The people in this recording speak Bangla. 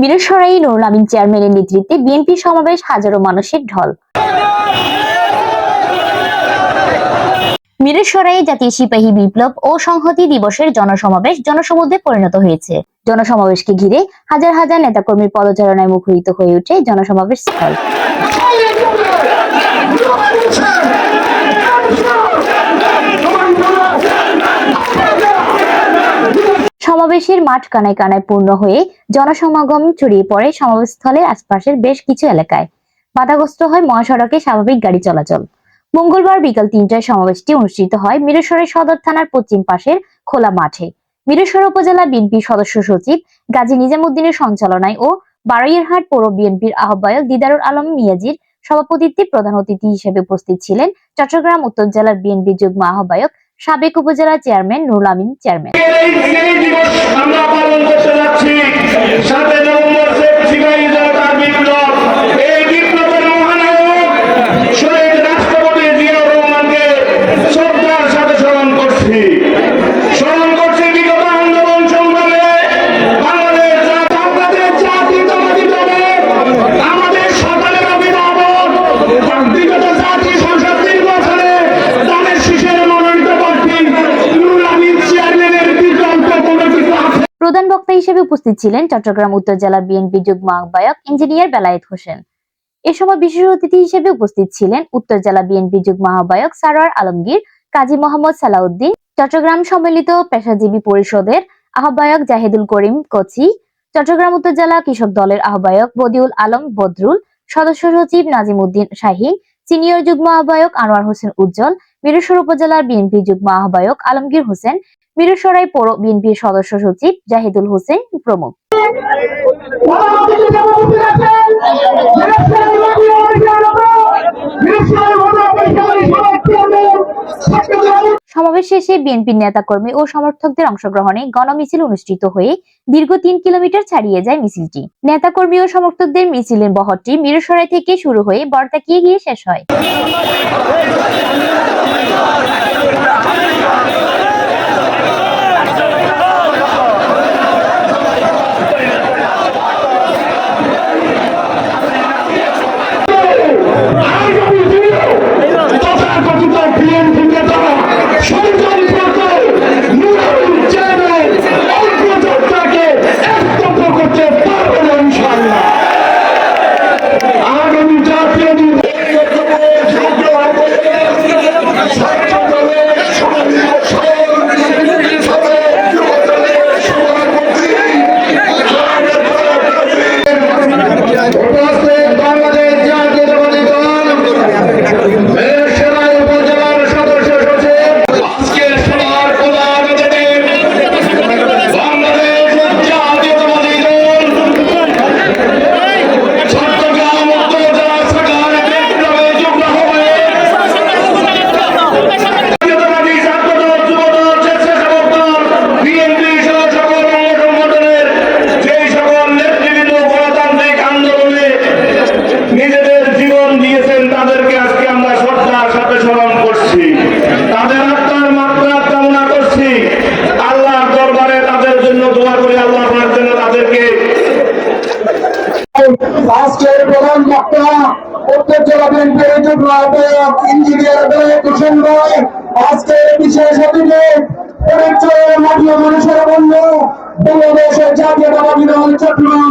মিরসরাই নুরুল আমিন চেয়ারম্যানের নেতৃত্বে বিএনপি সমাবেশ হাজারো মানুষের ঢল। মিরসরাই জাতীয় সিপাহী বিপ্লব ও সংহতি দিবসের জনসমাবেশ জনসমুদ্রে পরিণত হয়েছে। জনসমাবেশকে ঘিরে হাজার হাজার নেতাকর্মীর পদচারণায় মুখরিত হয়ে ওঠে জনসমাবেশ স্থল। সমাবেশের মাঠ কানায় কানায় পূর্ণ হয়ে জনসমাগম ছড়িয়ে পড়ে সমাবেশস্থলের আশপাশের বেশ কিছু এলাকায়। বাধাগ্রস্ত হয় মহাসড়কে স্বাভাবিক গাড়ি চলাচল। মঙ্গলবার বিকাল তিনটায় সমাবেশটি অনুষ্ঠিত হয় মিরেশ্বরের সদর থানার পশ্চিম পাশের খোলা মাঠে। মিরেশ্বর উপজেলা বিএনপির সদস্য সচিব গাজী নিজামুদ্দিনের সঞ্চালনায় ও বারৈয়ারহাট পৌর বিএনপির আহ্বায়ক দিদারুল আলম মিয়াজির সভাপতিত্বে প্রধান অতিথি হিসেবে উপস্থিত ছিলেন চট্টগ্রাম উত্তর জেলার বিএনপি যুগ্ম আহ্বায়ক সাবেক উপজেলা চেয়ারম্যান নুরুল আমিন চেয়ারম্যান। প্রধান বক্তা হিসেবে উপস্থিত ছিলেন চট্টগ্রাম উত্তর জেলা বিএনপি যুগ্ম আহ্বায়ক ইঞ্জিনিয়ার বেলায়েত হোসেন। এ সময় বিশেষ অতিথি হিসেবে উপস্থিত ছিলেন উত্তর জেলা বিএনপি যুগ্ম আহ্বায়ক সারোয়ার আলমগীর, কাজী মোহাম্মদ সালাউদ্দিন, চট্টগ্রাম সম্মিলিত পেশাজীবী পরিষদের আহ্বায়ক জাহিদুল করিম কচি, চট্টগ্রাম উত্তর জেলা কৃষক দলের আহ্বায়ক বদিউল আলম বদরুল, সদস্য সচিব নাজিম উদ্দিন শাহীন সিনিয়র যুগ্ম আহ্বায়ক আনোয়ার হোসেন উজ্জ্বল মিরেশ্বর উপজেলার বিএনপি যুগ্ম আহ্বায়ক আলমগীর হোসেন মিরসরাই পৌর বিএনপির সদস্য সচিব জাহিদুল হোসেন প্রমুখ। সমাবেশ শেষে বিএনপির নেতাকর্মী ও সমর্থকদের অংশগ্রহণে গণমিছিল অনুষ্ঠিত হয়ে দীর্ঘ তিন কিলোমিটার ছাড়িয়ে যায় মিছিলটি। নেতাকর্মী ও সমর্থকদের মিছিলের বহরটি মিরসরাই থেকে শুরু হয়ে বর্তাকিয়ে গিয়ে শেষ হয়। আজকের প্রধান বক্তা, উত্তর জেলা বিএনপির আহ্বায়ক ইঞ্জিনিয়ার বেলায়েত হোসেন ভাই। আজকে বিশেষ অতিথি পরিচয় মাঠীয় মানুষের বন্ধু, বাংলাদেশের জাতীয়তাবাদী দল চট্টগ্রাম